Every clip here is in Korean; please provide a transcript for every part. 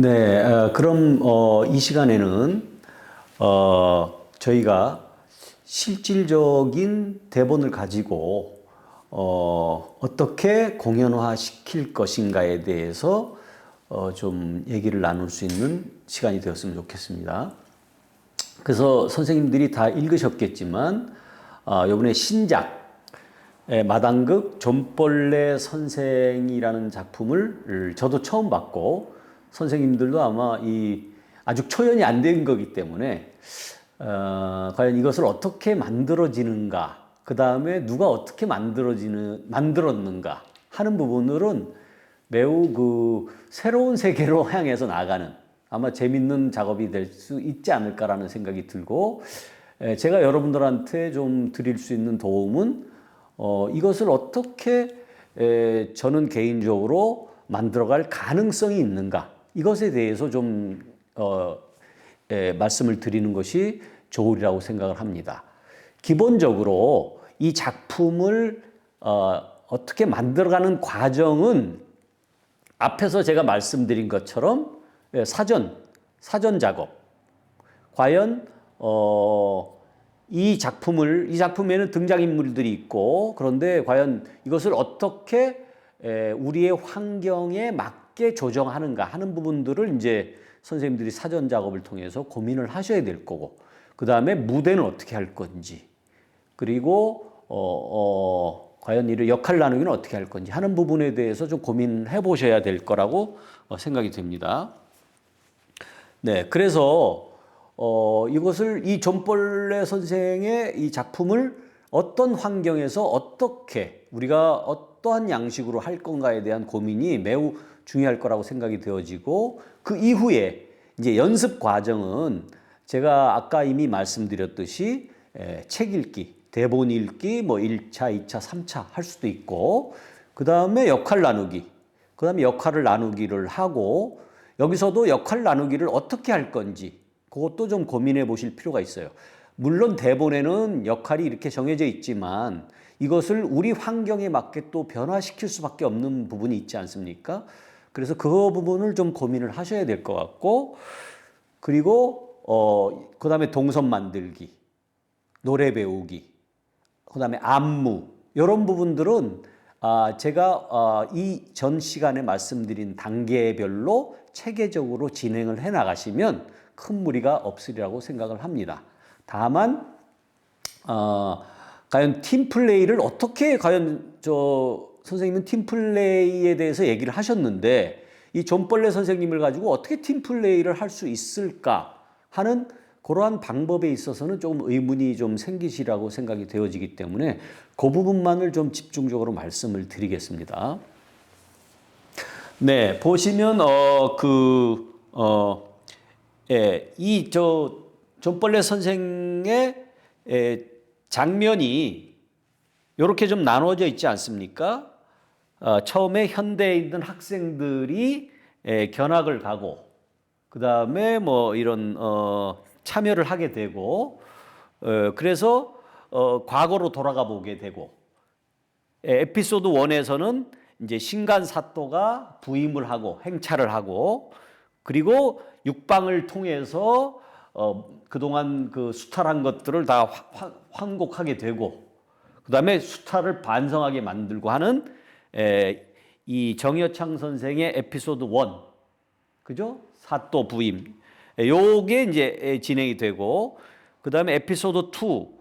네, 어, 그럼 어, 이 시간에는 어, 저희가 실질적인 대본을 가지고 어, 어떻게 공연화 시킬 것인가에 대해서 어, 좀 얘기를 나눌 수 있는 시간이 되었으면 좋겠습니다. 그래서 선생님들이 다 읽으셨겠지만 어, 이번에 신작 예, 마당극 존벌레 선생이라는 작품을 저도 처음 봤고 선생님들도 아마 이 아주 초연이 안 된 거기 때문에 어, 과연 이것을 어떻게 만들어지는가 그 다음에 누가 어떻게 만들어지는 만들었는가 하는 부분들은 매우 그 새로운 세계로 향해서 나가는 아마 재밌는 작업이 될 수 있지 않을까라는 생각이 들고 에, 제가 여러분들한테 좀 드릴 수 있는 도움은 어, 이것을 어떻게 에, 저는 개인적으로 만들어갈 가능성이 있는가 이것에 대해서 좀 어, 에, 말씀을 드리는 것이 좋으리라고 생각을 합니다. 기본적으로 이 작품을 어, 어떻게 만들어가는 과정은 앞에서 제가 말씀드린 것처럼 예, 사전 사전 작업 과연 어, 이 작품을 이 작품에는 등장 인물들이 있고 그런데 과연 이것을 어떻게 에, 우리의 환경에 맞게 조정하는가 하는 부분들을 이제 선생님들이 사전 작업을 통해서 고민을 하셔야 될 거고 그 다음에 무대는 어떻게 할 건지 그리고 어, 어, 과연 이를 역할 나누기는 어떻게 할 건지 하는 부분에 대해서 좀 고민해 보셔야 될 거라고 어, 생각이 됩니다. 네, 그래서 어, 이것을 이 존벌레 선생의 이 작품을 어떤 환경에서 어떻게 우리가 어떠한 양식으로 할 건가에 대한 고민이 매우 중요할 거라고 생각이 되어지고 그 이후에 이제 연습 과정은 제가 아까 이미 말씀드렸듯이 에, 책 읽기, 대본 읽기, 뭐 1차, 2차, 3차 할 수도 있고 그 다음에 역할 나누기, 그 다음에 역할을 나누기를 하고 여기서도 역할 나누기를 어떻게 할 건지 그것도 좀 고민해 보실 필요가 있어요. 물론 대본에는 역할이 이렇게 정해져 있지만 이것을 우리 환경에 맞게 또 변화시킬 수밖에 없는 부분이 있지 않습니까? 그래서 그 부분을 좀 고민을 하셔야 될 것 같고 그리고 어 그다음에 동선 만들기, 노래 배우기, 그다음에 안무 이런 부분들은 아 제가 아, 이전 시간에 말씀드린 단계별로 체계적으로 진행을 해 나가시면 큰 무리가 없으리라고 생각을 합니다. 다만 어, 과연 팀 플레이를 어떻게 과연 저 선생님은 팀 플레이에 대해서 얘기를 하셨는데 이 존벌레 선생님을 가지고 어떻게 팀 플레이를 할 수 있을까 하는 그러한 방법에 있어서는 조금 의문이 좀 생기시라고 생각이 되어지기 때문에 그 부분만을 좀 집중적으로 말씀을 드리겠습니다. 네, 보시면 어 그 어, 예, 이 저 존벌레 선생의 예, 장면이 이렇게 좀 나눠져 있지 않습니까? 어, 처음에 현대에 있는 학생들이 예, 견학을 가고 그 다음에 뭐 이런 어, 참여를 하게 되고 어, 그래서 어, 과거로 돌아가 보게 되고 예, 에피소드 1에서는 이제 신간 사또가 부임을 하고 행차를 하고 그리고 육방을 통해서 어, 그동안 그 수탈한 것들을 다 화, 환곡하게 되고 그 다음에 수탈을 반성하게 만들고 하는 에, 이 정여창 선생의 에피소드 1 그죠? 사또 부임 에, 요게 이제 진행이 되고 그 다음에 에피소드 2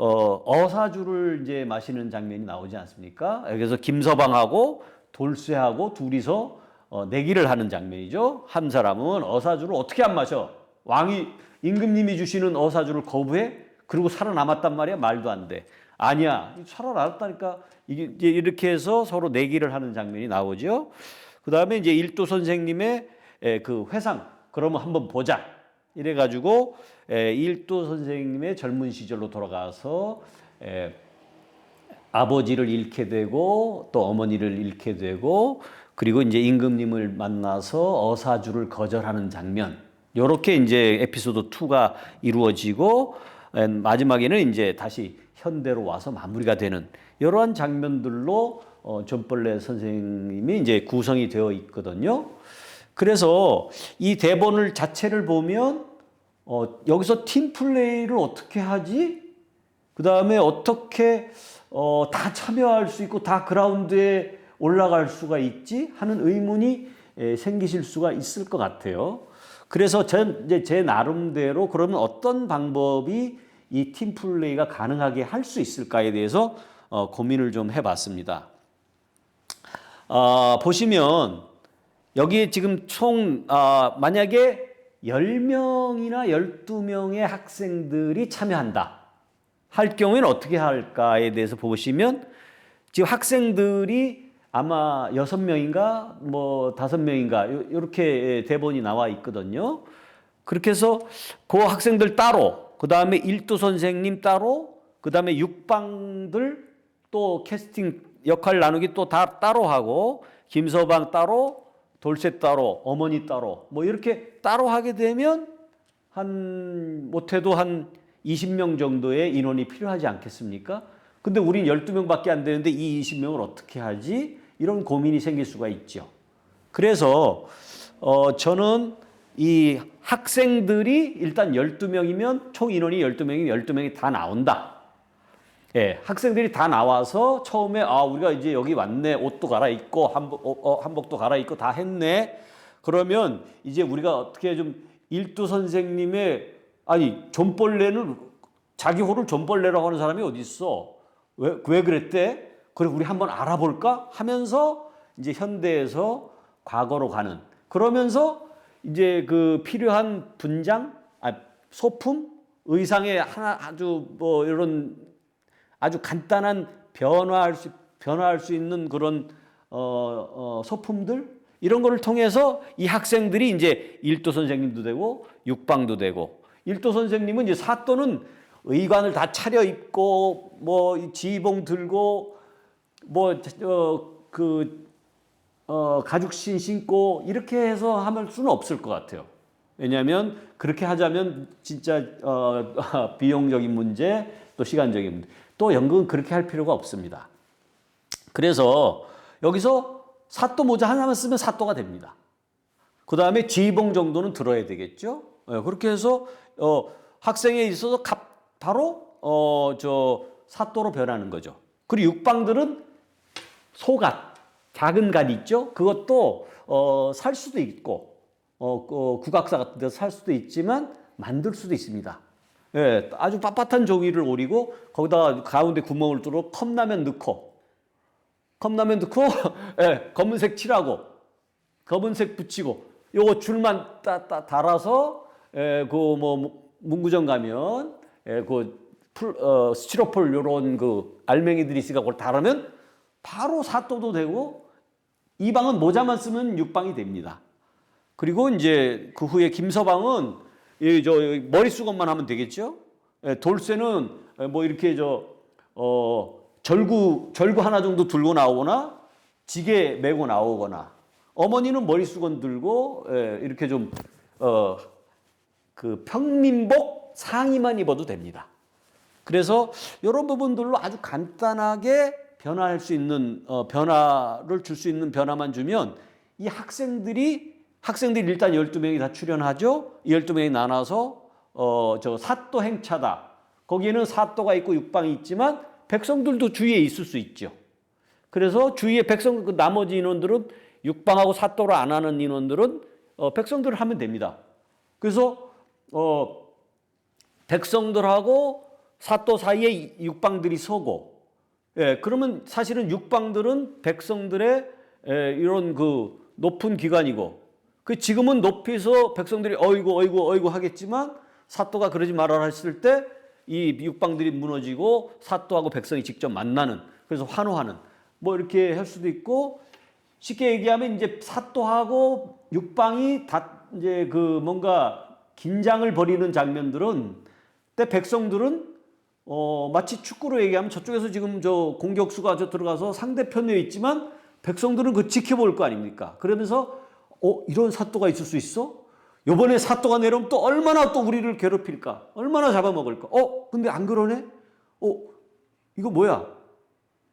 어, 어사주를 이제 마시는 장면이 나오지 않습니까? 그래서 김서방하고 돌쇠하고 둘이서 어, 내기를 하는 장면이죠. 한 사람은 어사주를 어떻게 안 마셔? 왕이 임금님이 주시는 어사주를 거부해? 그리고 살아남았단 말이야? 말도 안 돼. 아니야. 살아남았다니까. 이게 이제 이렇게 해서 서로 내기를 하는 장면이 나오죠. 그 다음에 이제 일도 선생님의 에, 그 회상. 그러면 한번 보자. 이래 가지고 에, 일도 선생님의 젊은 시절로 돌아가서 에, 아버지를 잃게 되고 또 어머니를 잃게 되고 그리고 이제 임금님을 만나서 어사주를 거절하는 장면. 요렇게 이제 에피소드 2가 이루어지고 마지막에는 이제 다시 현대로 와서 마무리가 되는 이러한 장면들로 어, 존벌레 선생님이 이제 구성이 되어 있거든요. 그래서 이 대본을 자체를 보면 어, 여기서 팀 플레이를 어떻게 하지? 그 다음에 어떻게 어, 다 참여할 수 있고 다 그라운드에 올라갈 수가 있지? 하는 의문이 에, 생기실 수가 있을 것 같아요. 그래서 전 이제 제 나름대로 그러면 어떤 방법이 이 팀 플레이가 가능하게 할 수 있을까에 대해서 어, 고민을 좀 해봤습니다. 어, 보시면 여기에 지금 총 어, 만약에 10명이나 12명의 학생들이 참여한다. 할 경우에는 어떻게 할까에 대해서 보시면 지금 학생들이 아마 6명인가 뭐 5명인가 이렇게 대본이 나와 있거든요. 그렇게 해서 그 학생들 따로 그 다음에 일도 선생님 따로 그 다음에 육방들 또 캐스팅 역할 나누기 또 다 따로 하고 김서방 따로 돌쇠 따로 어머니 따로 뭐 이렇게 따로 하게 되면 한 못해도 한 20명 정도의 인원이 필요하지 않겠습니까? 근데 우린 12명 밖에 안 되는데 이 20명을 어떻게 하지? 이런 고민이 생길 수가 있죠. 그래서 어 저는 이 학생들이 일단 12명이면 총 인원이 12명이면 12명이 다 나온다. 예, 학생들이 다 나와서 처음에 아 우리가 이제 여기 왔네 옷도 갈아입고 한복 어, 어, 한복도 갈아입고 다 했네. 그러면 이제 우리가 어떻게 좀 일두 선생님의 아니 존벌레는 자기 호를 존벌레라고 하는 사람이 어디 있어? 왜 왜 그랬대? 그래 우리 한번 알아볼까 하면서 이제 현대에서 과거로 가는 그러면서 이제 그 필요한 분장, 아, 소품, 의상의 하나 아주 뭐 이런 아주 간단한 변화할 수 변화할 수 있는 그런 어, 어, 소품들? 이런 거를 통해서 이 학생들이 이제 일도 선생님도 되고 육방도 되고 일도 선생님은 이제 사또는 의관을 다 차려 입고 뭐 지휘봉 들고 뭐그 어, 가죽신 신고 이렇게 해서 하면 수는 없을 것 같아요. 왜냐하면 그렇게 하자면 진짜 어, 비용적인 문제 또 시간적인 문제 또 연극은 그렇게 할 필요가 없습니다. 그래서 여기서 사또 모자 하나만 쓰면 사또가 됩니다. 그 다음에 지봉 정도는 들어야 되겠죠. 예, 그렇게 해서 어, 학생에 있어서 갑, 바로 어, 저 사또로 변하는 거죠. 그리고 육방들은 소갓, 작은 갓 있죠. 그것도 어, 살 수도 있고 어, 어, 국악사 같은 데서 살 수도 있지만 만들 수도 있습니다. 예, 아주 빳빳한 종이를 오리고 거기다가 가운데 구멍을 뚫어 컵라면 넣고 컵라면 넣고 예, 검은색 칠하고 검은색 붙이고 요거 줄만 따, 따, 달아서 예, 그뭐 문구점 가면 예, 그 풀, 어, 스티로폴 요런 그 알맹이들이 있으니까 그걸 달으면 바로 사또도 되고 이 방은 모자만 쓰면 육방이 됩니다. 그리고 이제 그 후에 김서방은 이저 머릿수건만 하면 되겠죠. 예, 돌쇠는 뭐 이렇게 저어 절구 절구 하나 정도 들고 나오거나 지게 메고 나오거나 어머니는 머릿수건 들고 예, 이렇게 좀 어 그 평민복 상의만 입어도 됩니다. 그래서 이런 부분들로 아주 간단하게 변화할 수 있는 어, 변화를 줄 수 있는 변화만 주면 이 학생들이 학생들이 일단 12명이 다 출연하죠. 이 12명이 나눠서 어, 저 사또 행차다. 거기에는 사또가 있고 육방이 있지만 백성들도 주위에 있을 수 있죠. 그래서 주위에 백성 그 나머지 인원들은 육방하고 사또를 안 하는 인원들은 어, 백성들을 하면 됩니다. 그래서 어, 백성들하고 사또 사이에 육방들이 서고 예, 그러면 사실은 육방들은 백성들의 예, 이런 그 높은 기관이고 그 지금은 높이서 백성들이 어이구 어이구 어이구 하겠지만 사또가 그러지 말아라 했을 때 이 육방들이 무너지고 사또하고 백성이 직접 만나는 그래서 환호하는 뭐 이렇게 할 수도 있고 쉽게 얘기하면 이제 사또하고 육방이 다 이제 그 뭔가 긴장을 벌이는 장면들은 때 백성들은 어 마치 축구로 얘기하면 저쪽에서 지금 저 공격수가 저 들어가서 상대편에 있지만 백성들은 그 지켜볼 거 아닙니까? 그러면서 어 이런 사또가 있을 수 있어? 요번에 사또가 내려오면 또 얼마나 또 우리를 괴롭힐까? 얼마나 잡아먹을까? 어 근데 안 그러네? 어 이거 뭐야?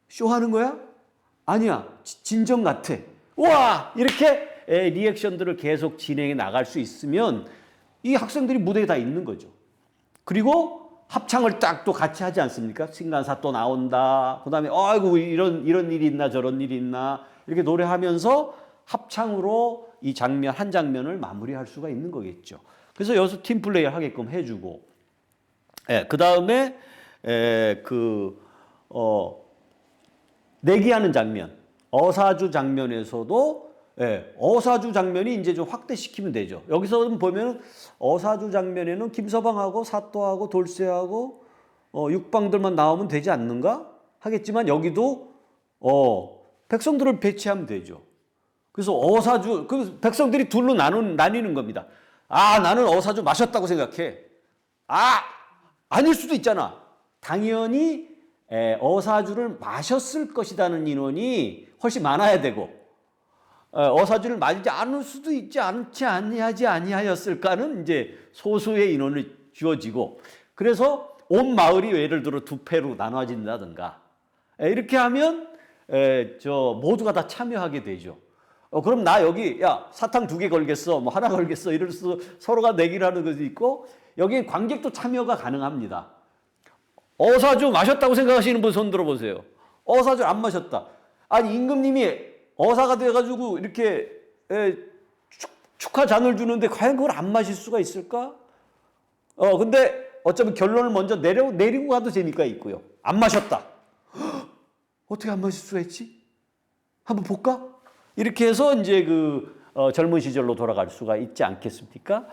쇼하는 거야? 아니야 지- 진정 같아. 와 이렇게 에, 리액션들을 계속 진행해 나갈 수 있으면 이 학생들이 무대에 다 있는 거죠. 그리고 합창을 딱 또 같이 하지 않습니까? 신간사 또 나온다. 그 다음에 아이고 이런 이런 일이 있나 저런 일이 있나 이렇게 노래하면서 합창으로 이 장면 한 장면을 마무리할 수가 있는 거겠죠. 그래서 여기서 팀 플레이 하게끔 해주고, 예, 그 다음에 그어 내기하는 장면, 어사주 장면에서도 예, 어사주 장면이 이제 좀 확대시키면 되죠. 여기서 보면 어사주 장면에는 김서방하고 사또하고 돌쇠하고 어, 육방들만 나오면 되지 않는가 하겠지만 여기도 어, 백성들을 배치하면 되죠. 그래서 어사주 그 백성들이 둘로 나눈 나뉘는 겁니다. 아 나는 어사주 마셨다고 생각해. 아 아닐 수도 있잖아. 당연히 에, 어사주를 마셨을 것이라는 인원이 훨씬 많아야 되고 어, 어사주를 마시지 않을 수도 있지 않지 아니하지 아니하였을까는 이제 소수의 인원이 주어지고 그래서 온 마을이 예를 들어 두 패로 나눠진다든가 에, 이렇게 하면 에, 저 모두가 다 참여하게 되죠. 어, 그럼 나 여기 야 사탕 두 개 걸겠어 뭐 하나 걸겠어 이럴 수 서로가 내기를 하는 것도 있고 여기 관객도 참여가 가능합니다. 어사주 마셨다고 생각하시는 분 손 들어보세요. 어사주 안 마셨다. 아니 임금님이 어사가 돼가지고 이렇게 에, 축, 축하 잔을 주는데 과연 그걸 안 마실 수가 있을까? 어 근데 어쩌면 결론을 먼저 내려 내리고 가도 재미가 있고요. 안 마셨다. 헉, 어떻게 안 마실 수가 있지? 한번 볼까? 이렇게 해서 이제 그 어, 젊은 시절로 돌아갈 수가 있지 않겠습니까?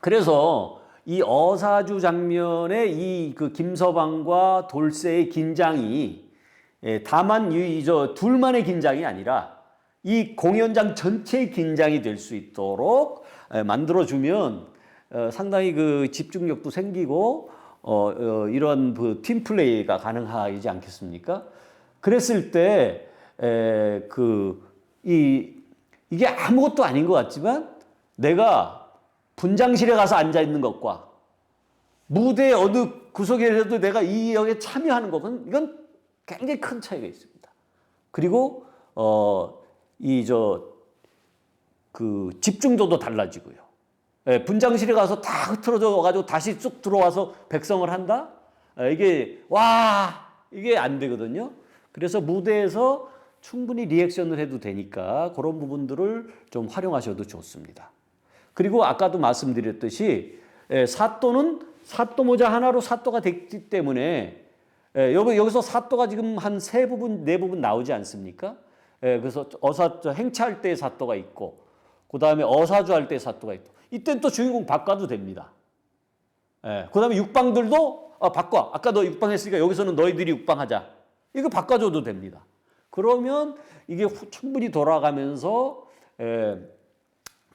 그래서 이 어사주 장면의 이 그 김서방과 돌쇠의 긴장이 예, 다만 이저 둘만의 긴장이 아니라 이 공연장 전체의 긴장이 될 수 있도록 예, 만들어주면 어, 상당히 그 집중력도 생기고 어, 어, 이런 그 팀플레이가 가능하지 않겠습니까? 그랬을 때, 에, 그, 이, 이게 아무것도 아닌 것 같지만 내가 분장실에 가서 앉아 있는 것과 무대 어느 구석에라도 내가 이 역에 참여하는 것은 이건 굉장히 큰 차이가 있습니다. 그리고, 어, 이, 저, 그 집중도도 달라지고요. 예, 분장실에 가서 다 흐트러져 가지고 다시 쭉 들어와서 백성을 한다? 예, 이게, 와! 이게 안 되거든요. 그래서 무대에서 충분히 리액션을 해도 되니까 그런 부분들을 좀 활용하셔도 좋습니다. 그리고 아까도 말씀드렸듯이 예, 사또는 사또 모자 하나로 사또가 됐기 때문에 예, 여기 여기서 사또가 지금 한 세 부분 네 부분 나오지 않습니까? 예, 그래서 어사 저 행차할 때 사또가 있고 그 다음에 어사주 할때 사또가 있고 이때는 또 주인공 바꿔도 됩니다. 예, 그 다음에 육방들도 아, 바꿔. 아까 너 육방했으니까 여기서는 너희들이 육방하자. 이거 바꿔줘도 됩니다. 그러면 이게 후- 충분히 돌아가면서 에,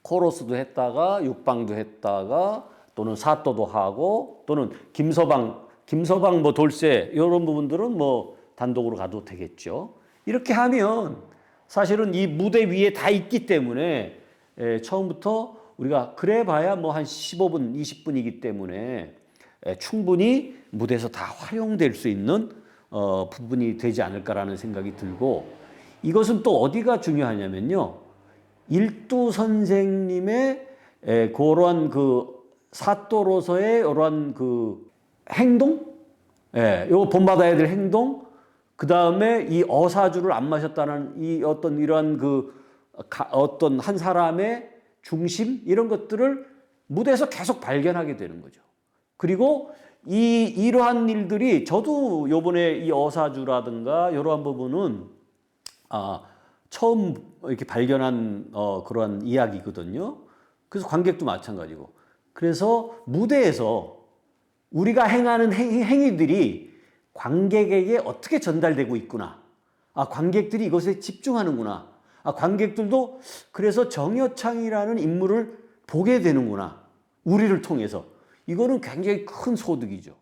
코러스도 했다가 육방도 했다가 또는 사또도 하고 또는 김서방 김서방 뭐 돌쇠 이런 부분들은 뭐 단독으로 가도 되겠죠. 이렇게 하면 사실은 이 무대 위에 다 있기 때문에 에, 처음부터 우리가 그래봐야 뭐 한 15분 20분이기 때문에 에, 충분히 무대에서 다 활용될 수 있는 어, 부분이 되지 않을까라는 생각이 들고 이것은 또 어디가 중요하냐면요. 일두 선생님의 에, 그러한 그 사또로서의 이러한 그 행동, 예, 요거 본받아야 될 행동, 그 다음에 이 어사주를 안 마셨다는 이 어떤 이러한 그 가- 어떤 한 사람의 중심 이런 것들을 무대에서 계속 발견하게 되는 거죠. 그리고 이 이러한 일들이 저도 요번에 이 어사주라든가 이러한 부분은 아 처음 이렇게 발견한 어 그러한 이야기거든요. 그래서 관객도 마찬가지고. 그래서 무대에서 우리가 행하는 행, 행위들이 관객에게 어떻게 전달되고 있구나. 아, 관객들이 이것에 집중하는구나. 아, 관객들도 그래서 정여창이라는 인물을 보게 되는구나. 우리를 통해서. 이거는 굉장히 큰 소득이죠.